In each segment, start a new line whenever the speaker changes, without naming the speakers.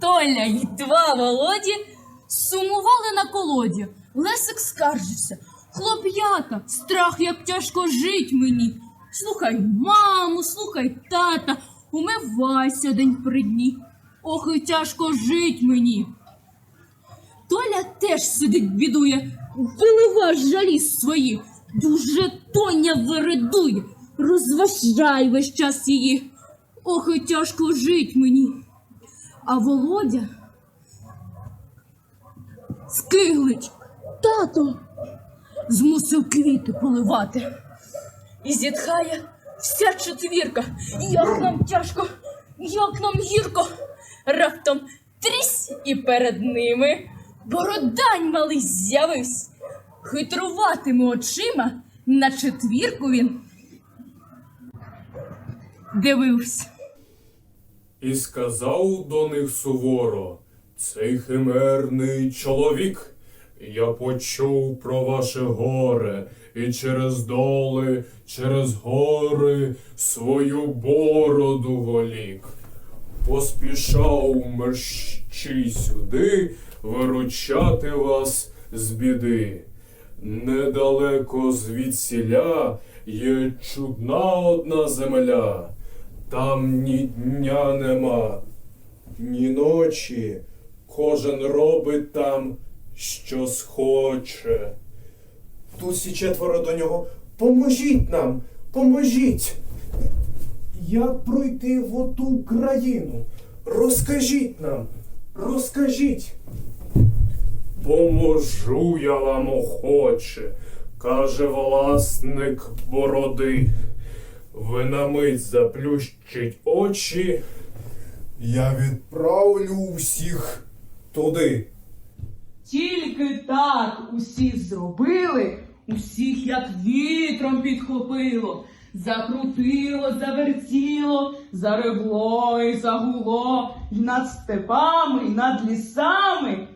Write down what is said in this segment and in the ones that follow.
Толя й два Володі сумували на колоді. Лесик скаржився. Хлоп'ята, страх, як тяжко жить мені. Слухай маму, слухай тата, умивайся день при дні. Ох, і тяжко жить мені. Толя теж сидить, бідує, вилива жалі свої. Дуже Тоня виридує, розважай весь час її. Ох, і тяжко жить мені. А Володя скиглить. Тато змусив квіти поливати. І зітхає вся четвірка. Як нам тяжко, як нам гірко. Раптом трісь і перед ними бородань малий з'явився. Хитруватиме очима на четвірку він дивився.
І сказав до них суворо, цей химерний чоловік, я почув про ваше горе, і через доли, через гори свою бороду волік. Поспішав мерщій сюди виручати вас з біди. Недалеко звідсіля є чудна одна земля. Там ні дня нема, ні ночі. Кожен робить там, що схоче.
Тут всі четверо до нього. Поможіть нам, поможіть. Як пройти в оту країну? Розкажіть нам, розкажіть.
Поможу я вам охоче, каже власник бороди. Мить заплющить очі.
Я відправлю всіх туди.
Тільки так усі зробили, усіх як вітром підхопило, закрутило, завертіло, заревло і загуло, й над степами, й над лісами.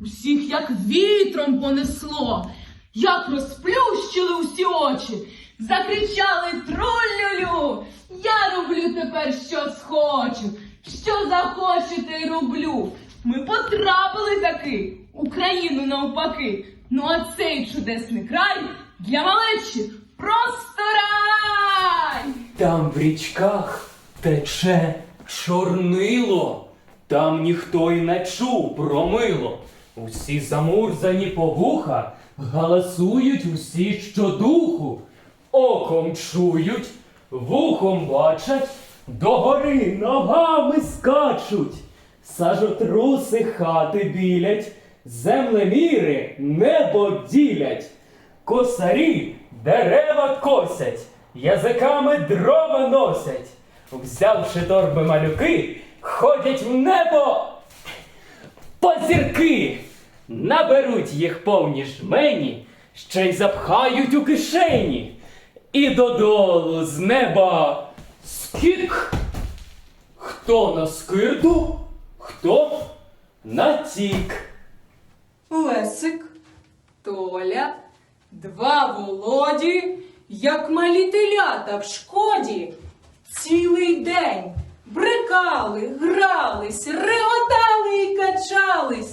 Усіх як вітром понесло, як розплющили усі очі, закричали тролюлю. Я роблю тепер, що схочу, що захочу, те й роблю. Ми потрапили таки Україну навпаки. Ну а цей чудесний край для малечі просто рай!
Там в річках тече чорнило, там ніхто й не чув про мило. Усі замурзані по вуха, галасують усі щодуху, оком чують, вухом бачать, догори ногами скачуть, сажотруси хати білять, землеміри небо ділять. Косарі дерева косять, язиками дрова носять. Взявши торби малюки, ходять в небо по зірки. Наберуть їх повні жмені, ще й запхають у кишені. І додолу з неба скік. Хто на скирту, хто на тік.
Лесик, Толя, два Володі, як малі телята в шкоді, цілий день брикали, грались, реготали і качались,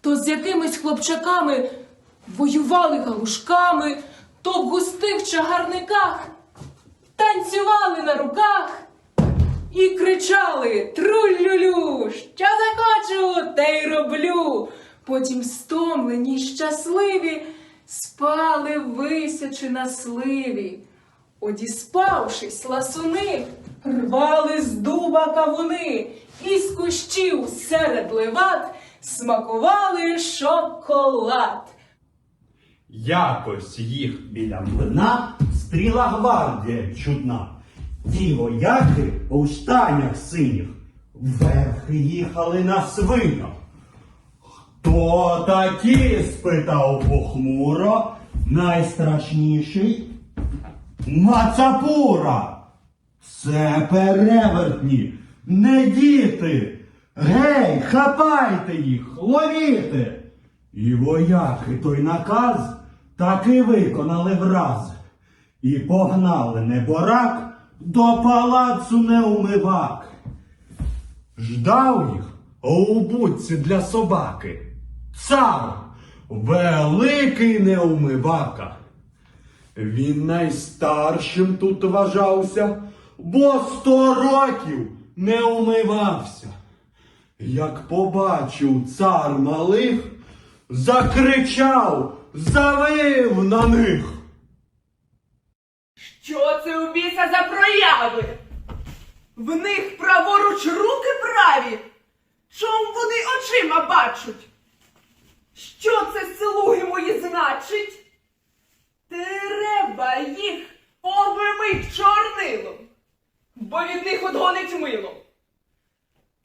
то з якимись хлопчаками воювали галушками, то в густих чагарниках танцювали на руках. І кричали Трулюлю, що захочу, те й роблю. Потім стомлені щасливі спали висячи на сливі. Одіспавшись, ласуни, рвали з дуба кавуни, і з кущів серед леват смакували шоколад.
Якось їх біля млина стріла гвардія чудна. Ті вояки у штанях синіх верхи їхали на свинях. Хто такі? спитав похмуро найстрашніший. Мацапура. Це перевертні, не діти. Гей, хапайте їх, ловіте. І вояки той наказ таки виконали враз. І погнали неборак до палацу неумивак. Ждав їх у будці для собаки. Цар, великий неумивака. Він найстаршим тут вважався, бо сто років не умивався. Як побачив цар малих, закричав, завив на них.
Що це у біса за прояви? В них праворуч руки праві. Чом вони очима бачать? Що це слуги мої значить? Треба їх обмить чорнилом, бо від них одгонить мило.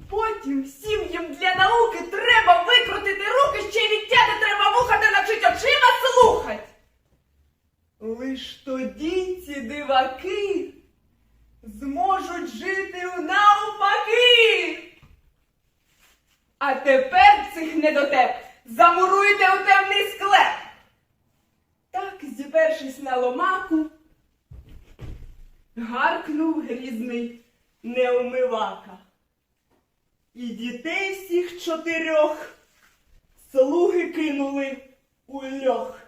Потім всім їм для науки треба викрутити руки, ще й відтяти треба вуха навчить очима слухать. Лиш тоді ці диваки зможуть жити навпаки. А тепер цих недотеп замуруйте у темний склеп. Так, зіпершись на ломаку, гаркнув грізний неумивака. І дітей всіх чотирьох слуги кинули у льох.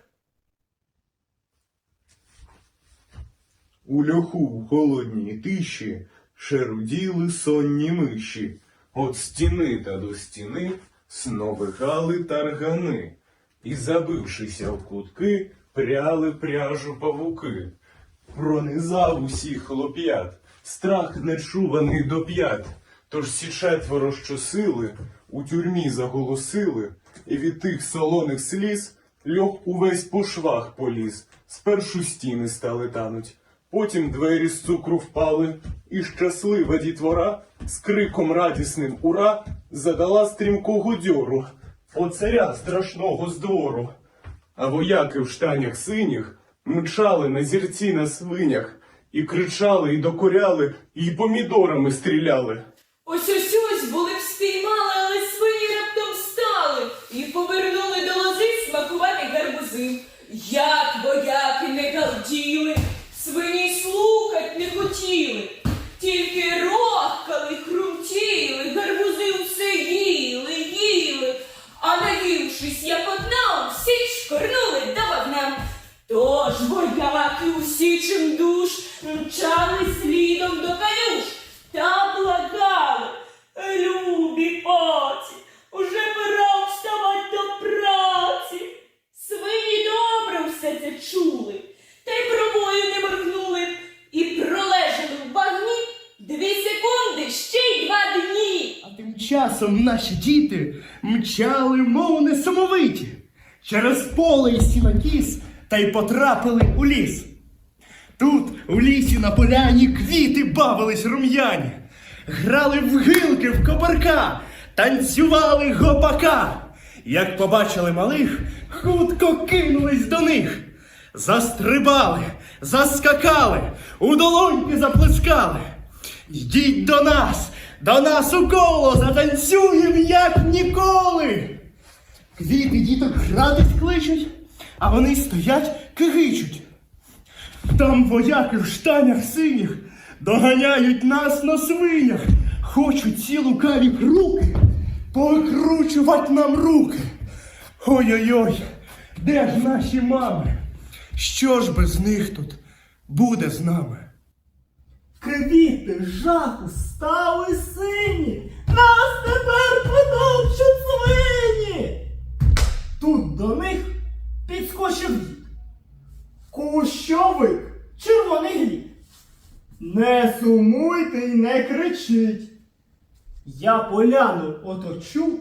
У льоху в холодній тиші шеруділи сонні миші. От стіни та до стіни сновигали таргани, і, забившися в кутки, пряли пряжу павуки. Пронизав усіх хлоп'ят, страх нечуваний до п'ят. Тож всі четверо щосили у тюрмі заголосили, і від тих солоних сліз льох увесь по швах поліз. Спершу стіни стали тануть, потім двері з цукру впали, і щаслива дітвора з криком радісним ура задала стрімкого дьору по царя страшного з двору. А вояки в штанях синіх мчали на зірці на свинях, і кричали, і докоряли, і помідорами стріляли.
Ось ось ось були б спіймали, але свині раптом стали і повернули до лози смакувати гарбузи. Як вояки не галділи, свині слухать не хотіли,
часом наші діти мчали, мов несамовиті, через поле і сінокіс та й потрапили у ліс. Тут, у лісі на поляні, квіти бавились рум'яні, грали в гилки в кобарка, танцювали гопака. Як побачили малих, хутко кинулись до них. Застрибали, заскакали, у долоньки заплескали. Йдіть до нас, до нас у коло, затанцюєм, як ніколи. Квіти діток гратись кличуть, а вони стоять кигичуть. Там вояки в штанях синіх доганяють нас на свинях, хочуть ці лукаві руки покручувати нам руки. Ой-ой-ой, де ж наші мами? Що ж без них тут буде з нами? Квіти жаху стали сині, нас тепер потопчуть свині. Тут до них підскочив дід. Кущовик, червоний гліб. Не сумуйте й не кричіть. Я поляну оточу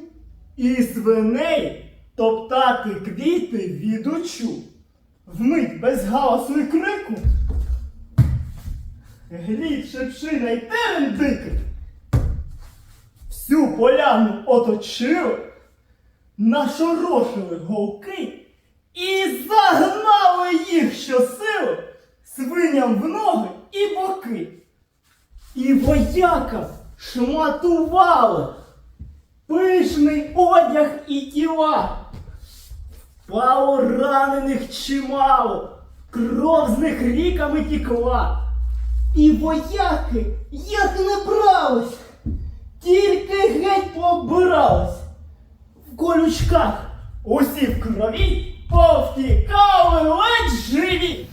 і свиней топтати квіти відучу. Вмить без галасу і крику. Глід шепшина й терен дикий. Всю поляну оточили, нашорошили голки і загнали їх щосили свиням в ноги і боки. І вояка шматували пишний одяг і тіла. Впало ранених чимало, кров з них ріками тікла. І вояки, як не брались, тільки геть пооббирались. В колючках усі в крові повтікали ледь живі.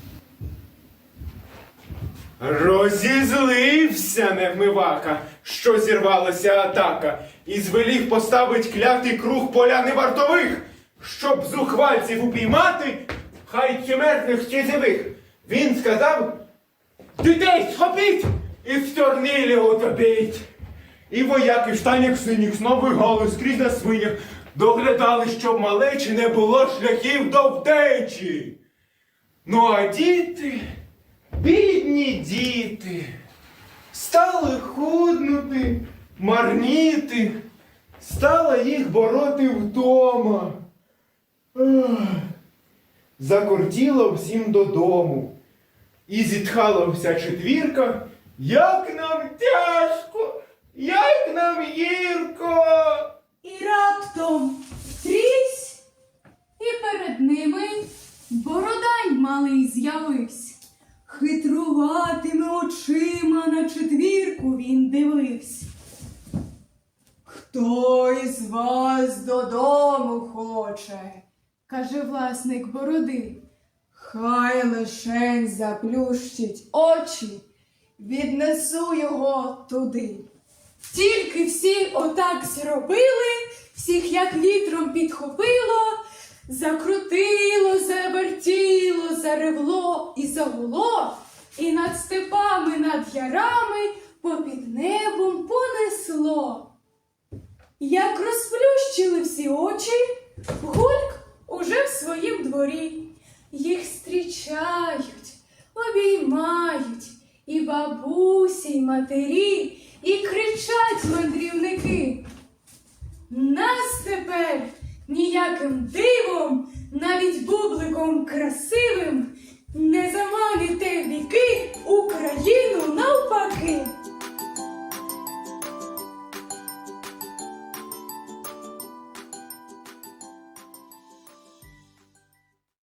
Розізлився невмивака, що зірвалася атака, і звелів поставить клятий круг поляни вартових, щоб зухвальців упіймати, хай чи мертвих, чи живих. Він сказав, дітей схопіть і в чорнилі утопіть. І вояки в штанях синіх знову сновигали скрізь на свинях, доглядали, щоб малечі не було шляхів до втечі. Ну а діти, бідні діти, стали худнути, марніти, стала їх бороти вдома. Закортіло всім додому. І зітхала вся четвірка, як нам тяжко, як нам гірко.
І раптом трісь, і перед ними бородань малий з'явився. Хитруватими очима на четвірку він дивився. Хто із вас додому хоче? каже власник бороди. Хай лишень заплющить очі, віднесу його туди. Тільки всі отак зробили, всіх як вітром підхопило, закрутило, завертіло, заревло і загуло, і над степами, над ярами попід небом понесло. Як розплющили всі очі, гульк уже в своїм дворі їх зустрічають, обіймають і бабусі, і матері, і кричать мандрівники. Нас тепер ніяким дивом, навіть бубликом красивим, не заманите віки Україну навпаки.